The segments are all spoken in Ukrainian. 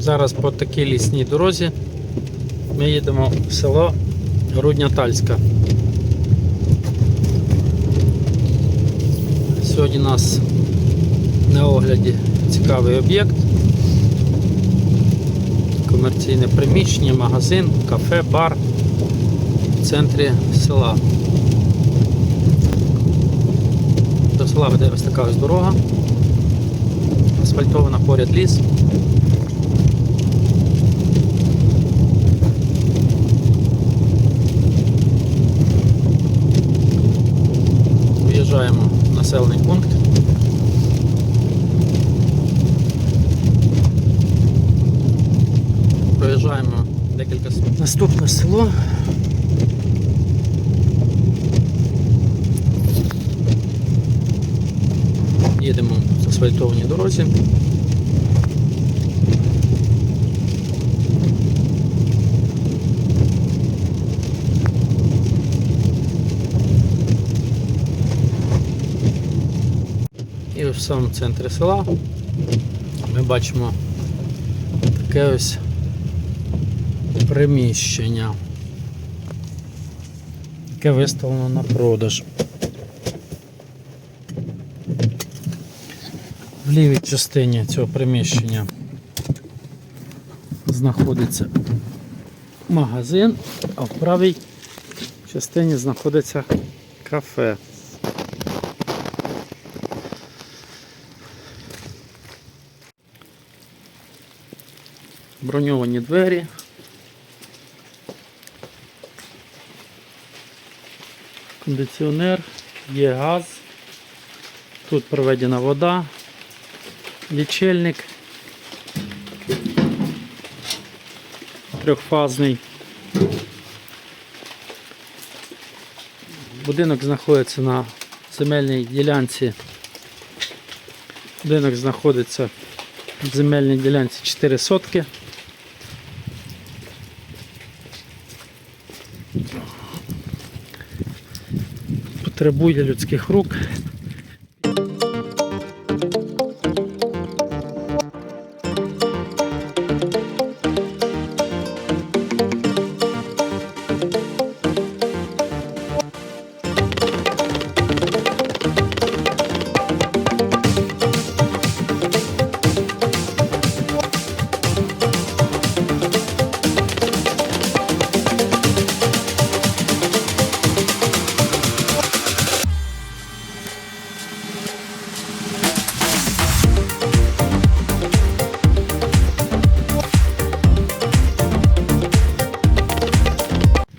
Зараз по такій лісній дорозі ми їдемо в село Рудня-Тальська. Сьогодні у нас на огляді цікавий об'єкт. Комерційне приміщення, магазин, кафе, бар в центрі села. До села веде ось така ось дорога. Асфальтована поряд ліс. Виїжджаємо в населений пункт. Проїжджаємо декілька с- наступне село. Їдемо в асфальтованій дорозі. В самому центрі села ми бачимо таке ось приміщення, яке виставлено на продаж. В лівій частині цього приміщення знаходиться магазин, а в правій частині знаходиться кафе. Броньовані двері. Кондиціонер, є газ, тут проведена вода, лічильник трьохфазний. Будинок знаходиться на земельній ділянці. Будинок знаходиться в земельній ділянці 4 сотки. Потребує людських рук.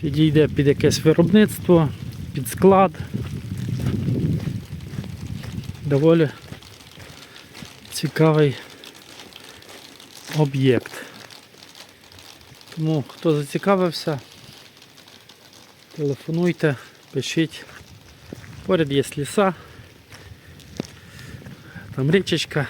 Підійде під якесь виробництво, під склад. Доволі цікавий об'єкт. Тому хто зацікавився, телефонуйте, пишіть. Поряд є ліса, там річечка.